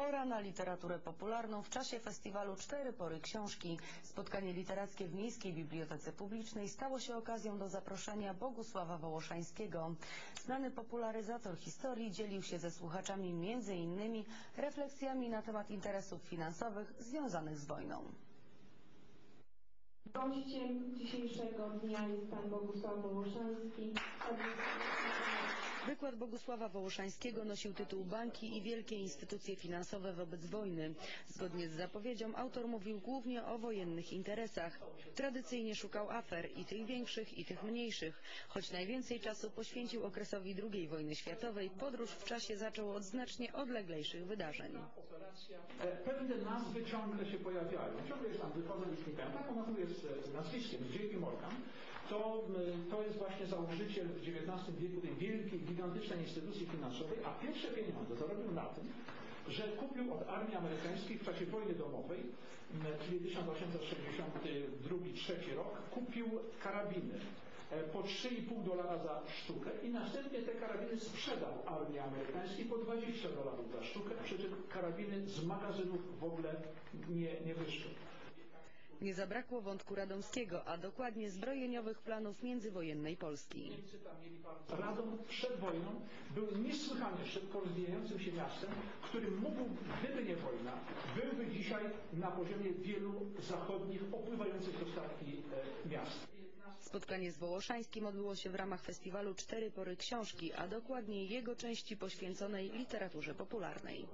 Pora na literaturę popularną w czasie festiwalu Cztery Pory Książki. Spotkanie literackie w Miejskiej Bibliotece Publicznej stało się okazją do zaproszenia Bogusława Wołoszańskiego. Znany popularyzator historii dzielił się ze słuchaczami między innymi refleksjami na temat interesów finansowych związanych z wojną. Gościem dzisiejszego dnia jest pan Bogusław Wołoszański. Wykład Bogusława Wołoszańskiego nosił tytuł Banki i wielkie instytucje finansowe wobec wojny. Zgodnie z zapowiedzią autor mówił głównie o wojennych interesach. Tradycyjnie szukał afer i tych większych i tych mniejszych. Choć najwięcej czasu poświęcił okresowi II wojny światowej, podróż w czasie zaczął od znacznie odleglejszych wydarzeń. E, Pewne nazwy ciągle się pojawiają. Ciągle jest wychodzą i. Taką nazwą jest e, nazwiskiem JP Morgan. To, m, to jest właśnie założyciel w XIX wieku tej wielkiej, gigantycznej instytucji finansowej, a pierwsze pieniądze zarobił na tym, że kupił od armii amerykańskiej w czasie wojny domowej, m, czyli 1862-3 rok, kupił karabiny e, po 3,5 dolara za sztukę i następnie te karabiny sprzedał armii amerykańskiej po 20 dolarów za sztukę, przy czym karabiny z magazynów w ogóle nie, nie wyszły. Nie zabrakło wątku radomskiego, a dokładnie zbrojeniowych planów międzywojennej Polski. Radom przed wojną był niesłychanie szybko rozwijającym się miastem, którym mógł, gdyby nie wojna, byłby dzisiaj na poziomie wielu zachodnich, opływających do statki e, miast. Spotkanie z Wołoszańskim odbyło się w ramach festiwalu Cztery Pory Książki, a dokładniej jego części poświęconej literaturze popularnej.